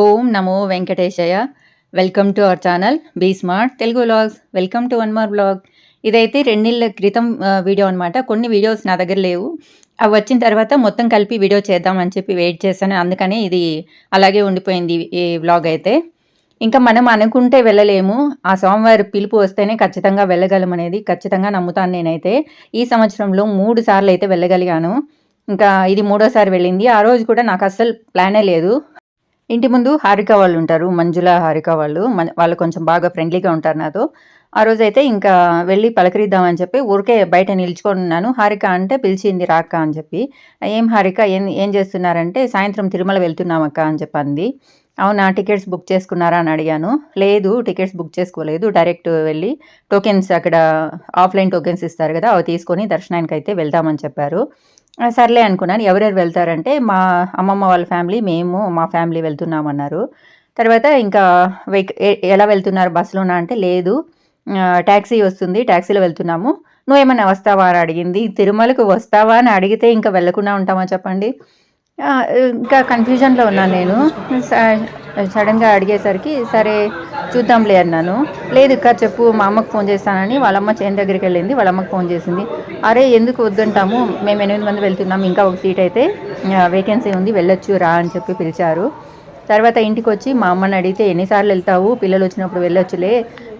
ఓం నమో Venkateshayya. Welcome to our channel be smart Telugu blogs welcome to one more blog ఇదైతే రెండేళ్ళ క్రితం video అనమాట కొన్ని వీడియోస్ నా దగ్గర లేవు. అవి వచ్చిన తర్వాత మొత్తం కలిపి వీడియో చేద్దామని చెప్పి వెయిట్ చేశాను. అందుకని ఇది అలాగే ఉండిపోయింది ఈ వ్లాగ్ అయితే. ఇంకా మనం అనుకుంటే వెళ్ళలేము. ఆ సోమవారి పిలుపు వస్తేనే ఖచ్చితంగా వెళ్ళగలం అనేది ఖచ్చితంగా నమ్ముతాను నేనైతే. ఈ సంవత్సరంలో మూడు సార్లు అయితే వెళ్ళగలిగాను. ఇంకా ఇది మూడోసారి వెళ్ళింది. ఆ రోజు కూడా నాకు అస్సలు ప్లానే లేదు. ఇంటి ముందు హారిక వాళ్ళు ఉంటారు మంజుల హారిక వాళ్ళు. వాళ్ళు కొంచెం బాగా ఫ్రెండ్లీగా ఉంటారు నాతో. ఆ రోజు అయితే ఇంకా వెళ్ళి పలకరిద్దామని చెప్పి ఊరికే బయట నిల్చుకొని ఉన్నాను. హారిక అంటే పిలిచింది రాక్క అని చెప్పి. ఏం హారిక ఏం ఏం చేస్తున్నారంటే సాయంత్రం తిరుమల వెళ్తున్నాం అక్క అని చెప్పింది. అవునా టికెట్స్ బుక్ చేసుకున్నారా అని అడిగాను. లేదు టికెట్స్ బుక్ చేసుకోలేదు. డైరెక్ట్ వెళ్ళి టోకెన్స్ అక్కడ ఆఫ్లైన్ టోకెన్స్ ఇస్తారు కదా అవి తీసుకొని దర్శనానికి అయితే వెళ్దామని చెప్పారు. సర్లే అనుకున్నాను. ఎవరెవరు వెళ్తారంటే మా అమ్మమ్మ వాళ్ళ ఫ్యామిలీ మేము మా ఫ్యామిలీ వెళ్తున్నామన్నారు. తర్వాత ఇంకా వెహిక ఎలా వెళ్తున్నారు? బస్సులోనా అంటే లేదు. ట్యాక్సీ వస్తుంది ట్యాక్సీలో వెళ్తున్నాము. నువ్వేమైనా వస్తావా అని అడిగింది. తిరుమలకు వస్తావా అని అడిగితే ఇంకా వెళ్ళకుండా ఉంటామా చెప్పండి? ఇంకా కన్ఫ్యూజన్లో ఉన్నాను నేను. స- సడన్గా అడిగేసరికి సరే చూద్దాంలే అన్నాను. లేదు ఇక్క చెప్పు మా అమ్మకు ఫోన్ చేస్తానని వాళ్ళమ్మ చేను దగ్గరికి వెళ్ళింది వాళ్ళమ్మకు ఫోన్ చేసింది. అరే ఎందుకు వద్దంటాము? మేము ఎనిమిది మంది వెళ్తున్నాము ఇంకా ఒక సీట్ అయితే వేకెన్సీ ఉంది వెళ్ళొచ్చు రా అని చెప్పి పిలిచారు. తర్వాత ఇంటికి వచ్చి మా అమ్మని అడిగితే ఎన్నిసార్లు వెళ్తావు? పిల్లలు వచ్చినప్పుడు వెళ్ళొచ్చులే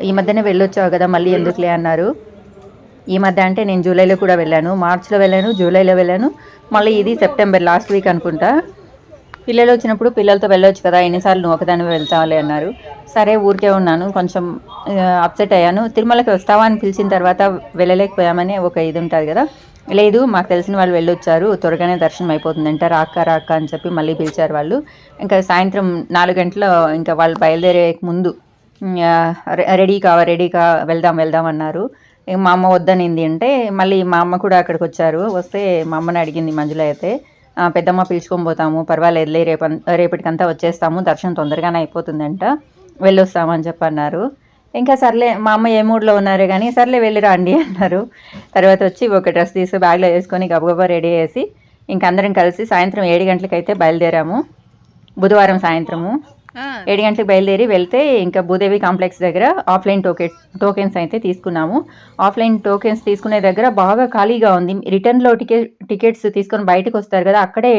ఈ మధ్యనే వెళ్ళొచ్చావు కదా మళ్ళీ ఎందుకులే అన్నారు. ఈ మధ్య అంటే నేను జూలైలో కూడా వెళ్ళాను. మార్చ్లో వెళ్ళాను జూలైలో వెళ్ళాను. మళ్ళీ ఇది సెప్టెంబర్ లాస్ట్ వీక్ అనుకుంటా. పిల్లలు వచ్చినప్పుడు పిల్లలతో వెళ్ళొచ్చు కదా ఎన్నిసార్లు నువ్వు ఒకదాని వెళ్తావులే అన్నారు. సరే ఊరికే ఉన్నాను. కొంచెం అప్సెట్ అయ్యాను. తిరుమలకి వస్తావా అని పిలిచిన తర్వాత వెళ్ళలేకపోయామని ఒక ఇది ఉంటుంది కదా. లేదు మాకు తెలిసిన వాళ్ళు వెళ్ళొచ్చారు. త్వరగానే దర్శనం అయిపోతుందంట. రాక్క రాక్క అని చెప్పి మళ్ళీ పిలిచారు వాళ్ళు. ఇంకా సాయంత్రం నాలుగు గంటల ఇంకా వాళ్ళు బయలుదేరే ముందు రె- రెడీ కావా రెడీ కా వెళ్దాం వెళ్దాం అన్నారు. మా అమ్మ వద్దనింది అంటే మళ్ళీ మా అమ్మ కూడా అక్కడికి వచ్చారు. వస్తే మా అమ్మని అడిగింది మంజుల అయితే పెద్దమ్మ పిలుచుకొని పోతాము పర్వాలేదులే రేపు రేపటికంతా వచ్చేస్తాము దర్శనం తొందరగానే అయిపోతుందంట వెళ్ళొస్తామని చెప్పి అన్నారు. ఇంకా సర్లే మా అమ్మ ఏ మూడ్లో ఉన్నారు కానీ సర్లే వెళ్ళి రండి అన్నారు. తర్వాత వచ్చి ఒక డ్రెస్ తీసి బ్యాగ్లో వేసుకొని గబగబా రెడీ చేసి ఇంక అందరం కలిసి సాయంత్రం ఏడు గంటలకైతే బయలుదేరాము. బుధవారం సాయంత్రము. ఏడు గంటలకు బయలుదేరి వెళ్తే ఇంకా భూదేవి కాంప్లెక్స్ దగ్గర ఆఫ్లైన్ టోకెట్ టోకెన్స్ అయితే తీసుకున్నాము. ఆఫ్లైన్ టోకెన్స్ తీసుకునే దగ్గర బాగా ఖాళీగా ఉంది. రిటర్న్లో టికెట్ టికెట్స్ తీసుకొని బయటకు వస్తారు కదా అక్కడే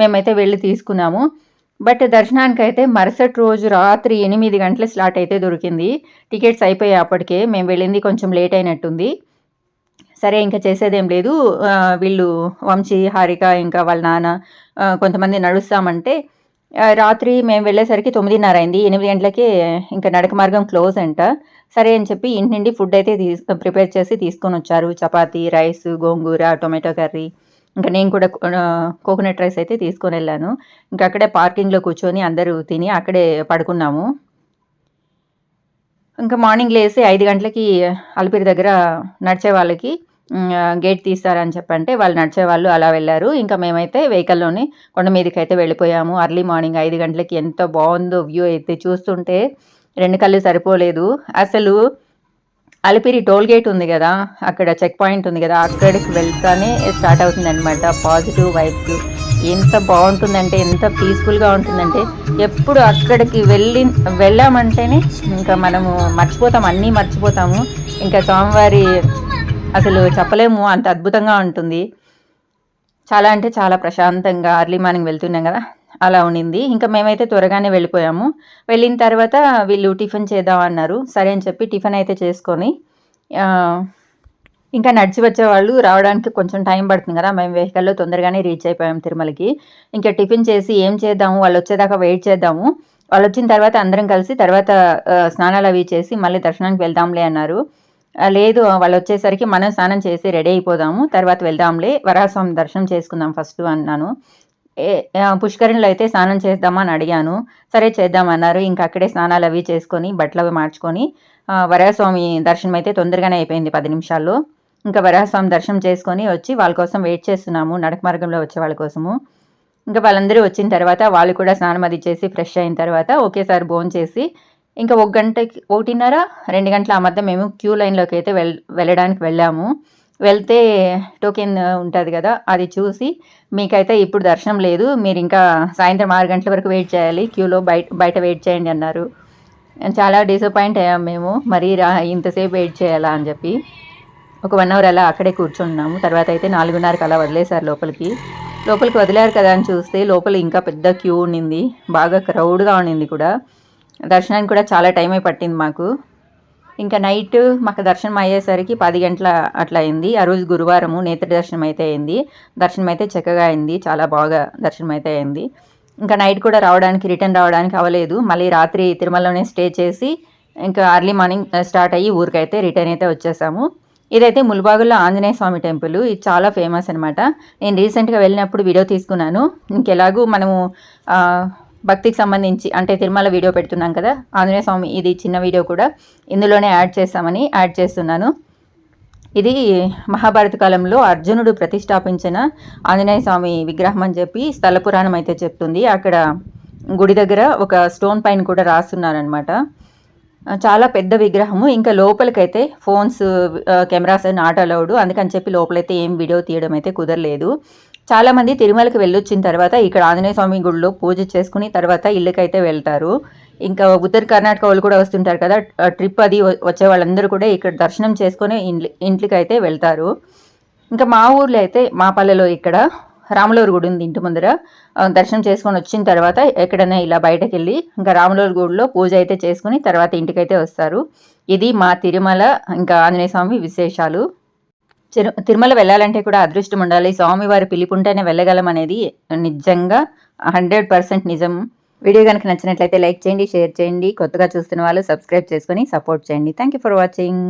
మేమైతే వెళ్ళి తీసుకున్నాము. బట్ దర్శనానికి అయితే మరుసటి రోజు రాత్రి ఎనిమిది గంటల స్లాట్ అయితే దొరికింది. టికెట్స్ అయిపోయాయి అప్పటికే మేము వెళ్ళింది కొంచెం లేట్ అయినట్టుంది. సరే ఇంకా చేసేదేం లేదు. వీళ్ళు వంశీ హారిక ఇంకా వాళ్ళ నాన్న కొంతమంది నడుస్తామంటే రాత్రి మేము వెళ్ళేసరికి తొమ్మిదిన్నర అయింది. ఎనిమిది గంటలకి ఇంకా నడక మార్గం క్లోజ్ అంట. సరే అని చెప్పి ఇంటి నుండి ఫుడ్ అయితే తీసు ప్రిపేర్ చేసి తీసుకొని వచ్చారు. Chapati rice gongura tomato curry. ఇంకా నేను కూడా కోకోనట్ రైస్ అయితే తీసుకొని వెళ్ళాను. ఇంకా అక్కడే పార్కింగ్లో కూర్చొని అందరూ తిని అక్కడే పడుకున్నాము. ఇంకా మార్నింగ్ లేసి ఐదు గంటలకి అలిపిరి దగ్గర నడిచే వాళ్ళకి గేట్ తీస్తారని చెప్పంటే వాళ్ళు నడిచే వాళ్ళు అలా వెళ్ళారు. ఇంకా మేమైతే వెహికల్లోనే కొండ మీదకి అయితే వెళ్ళిపోయాము. అర్లీ మార్నింగ్ ఐదు గంటలకి ఎంత బాగుందో వ్యూ అయితే చూస్తుంటే రెండు కళ్ళు సరిపోలేదు. అసలు అలిపిరి టోల్ గేట్ ఉంది కదా అక్కడ చెక్ పాయింట్ ఉంది కదా అక్కడికి వెళ్తానే స్టార్ట్ అవుతుంది అనమాట పాజిటివ్ వైబ్స్ ఎంత బాగుంటుందంటే ఎంత పీస్ఫుల్గా ఉంటుందంటే ఎప్పుడు అక్కడికి వెళ్ళి వెళ్ళామంటేనే ఇంకా మనము మర్చిపోతాం. అన్నీ మర్చిపోతాము. ఇంకా స్వామివారి అసలు చెప్పలేము అంత అద్భుతంగా ఉంటుంది. చాలా అంటే చాలా ప్రశాంతంగా అర్లీ మార్నింగ్ వెళ్తున్నాం కదా అలా ఉండింది. ఇంకా మేమైతే త్వరగానే వెళ్ళిపోయాము. వెళ్ళిన తర్వాత వీళ్ళు టిఫిన్ చేద్దాం అన్నారు. సరే అని చెప్పి టిఫిన్ అయితే చేసుకొని ఇంకా నడిచి వచ్చేవాళ్ళు. రావడానికి కొంచెం టైం పడుతుంది కదా మేము వెహికల్లో తొందరగానే రీచ్ అయిపోయాం తిరుమలకి. ఇంకా టిఫిన్ చేసి ఏం చేద్దాము వాళ్ళు వచ్చేదాకా వెయిట్ చేద్దాము. వాళ్ళు వచ్చిన తర్వాత అందరం కలిసి తర్వాత స్నానాలు అవి చేసి మళ్ళీ దర్శనానికి వెళ్దాంలే అన్నారు. లేదు వాళ్ళు వచ్చేసరికి మనం స్నానం చేసి రెడీ అయిపోదాము తర్వాత వెళ్దాంలే వరాహస్వామి దర్శనం చేసుకుందాం ఫస్ట్ అన్నాను. ఏ పుష్కరిణిలో అయితే స్నానం చేద్దామని అడిగాను. సరే చేద్దామన్నారు ఇంకా అక్కడే స్నానాలు అవి చేసుకొని బట్టలు అవి మార్చుకొని వరాహస్వామి దర్శనం అయితే తొందరగానే అయిపోయింది పది నిమిషాల్లో. ఇంకా వరాహస్వామి దర్శనం చేసుకొని వచ్చి వాళ్ళ కోసం వెయిట్ చేస్తున్నాము నడక మార్గంలో వచ్చే వాళ్ళ కోసము. ఇంకా వాళ్ళందరూ వచ్చిన తర్వాత వాళ్ళు కూడా స్నానం అది చేసి ఫ్రెష్ అయిన తర్వాత ఒకేసారి భోజనం చేసి ఇంకా ఒక గంటకి ఒకటిన్నర రెండు గంటల ఆ మధ్య మేము క్యూ లైన్లోకి అయితే వెళ్ వెళ్ళడానికి వెళ్ళాము. వెళ్తే టోకెన్ ఉంటుంది కదా అది చూసి మీకైతే ఇప్పుడు దర్శనం లేదు మీరు ఇంకా సాయంత్రం ఆరు గంటల వరకు వెయిట్ చేయాలి క్యూలో బయట బయట వెయిట్ చేయండి అన్నారు. చాలా డిసప్పాయింట్ అయ్యాం మేము మరీ రా ఇంతసేపు వెయిట్ చేయాలా అని చెప్పి. ఒక వన్ అవర్ అలా అక్కడే కూర్చున్నాము తర్వాత అయితే నాలుగున్నరకు అలా వదిలేశారు లోపలికి. లోపలికి వదిలేరు కదా అని చూస్తే లోపల ఇంకా పెద్ద క్యూ ఉండింది బాగా క్రౌడ్గా ఉండింది కూడా. దర్శనానికి కూడా చాలా టైం అయి పట్టింది మాకు. ఇంకా నైట్ మాకు దర్శనం అయ్యేసరికి పది గంటల అట్లా అయింది. ఆ రోజు గురువారము నేత్ర దర్శనం అయితే అయింది. దర్శనం అయితే చక్కగా అయింది. చాలా బాగా దర్శనం అయితే అయింది. ఇంకా నైట్ కూడా రావడానికి రిటర్న్ రావడానికి అవ్వలేదు మళ్ళీ రాత్రి తిరుమలలోనే స్టే చేసి ఇంకా అర్లీ మార్నింగ్ స్టార్ట్ అయ్యి ఊరికైతే రిటర్న్ అయితే వచ్చేసాము. ఇదైతే ముల్బాగులో ఆంజనేయ స్వామి టెంపుల్ ఇది చాలా ఫేమస్ అనమాట నేను రీసెంట్గా వెళ్ళినప్పుడు వీడియో తీసుకున్నాను. ఇంకెలాగూ మనము భక్తికి సంబంధించి అంటే తిరుమల వీడియో పెడుతున్నాం కదా ఆంజనేయ స్వామి ఇది చిన్న వీడియో కూడా ఇందులోనే యాడ్ చేస్తామని యాడ్ చేస్తున్నాను. ఇది మహాభారత కాలంలో అర్జునుడు ప్రతిష్టాపించిన ఆంజనేయ స్వామి విగ్రహం అని చెప్పి స్థల పురాణం అయితే చెప్తుంది. అక్కడ గుడి దగ్గర ఒక స్టోన్ పైన కూడా రాస్తున్నారనమాట చాలా పెద్ద విగ్రహము. ఇంకా లోపలికైతే ఫోన్స్ కెమెరాస్ నాట్ అలౌడ్. అందుకని చెప్పి లోపలైతే ఏం వీడియో తీయడం అయితే కుదరలేదు. చాలామంది తిరుమలకి వెళ్ళొచ్చిన తర్వాత ఇక్కడ ఆంజనేయ స్వామి గుడిలో పూజ చేసుకుని తర్వాత ఇళ్ళకైతే వెళ్తారు. ఇంకా ఉత్తర కర్ణాటక వాళ్ళు కూడా వస్తుంటారు కదా ట్రిప్ అది వచ్చే వాళ్ళందరూ కూడా ఇక్కడ దర్శనం చేసుకొని ఇంట్లి ఇంట్లోకి అయితే వెళ్తారు. ఇంకా మా ఊర్లో అయితే మా పల్లెలో ఇక్కడ రాములూరు గుడి ఉంది ఇంటి ముందర. దర్శనం చేసుకొని వచ్చిన తర్వాత ఎక్కడైనా ఇలా బయటకు వెళ్ళి ఇంకా రాములూరు గుడిలో పూజ అయితే చేసుకుని తర్వాత ఇంటికైతే వస్తారు. ఇది మా తిరుమల ఇంకా ఆంజనేయ స్వామి విశేషాలు. తిరుమల వెళ్ళాలంటే కూడా అదృష్టం ఉండాలి. స్వామివారి పిలుపుంటేనే వెళ్ళగలం అనేది నిజంగా హండ్రెడ్ పర్సెంట్ నిజం. వీడియో కనుక నచ్చినట్లయితే లైక్ చేయండి షేర్ చేయండి. కొత్తగా చూస్తున్న వాళ్ళు సబ్స్క్రైబ్ చేసుకొని సపోర్ట్ చేయండి. Thank you for watching.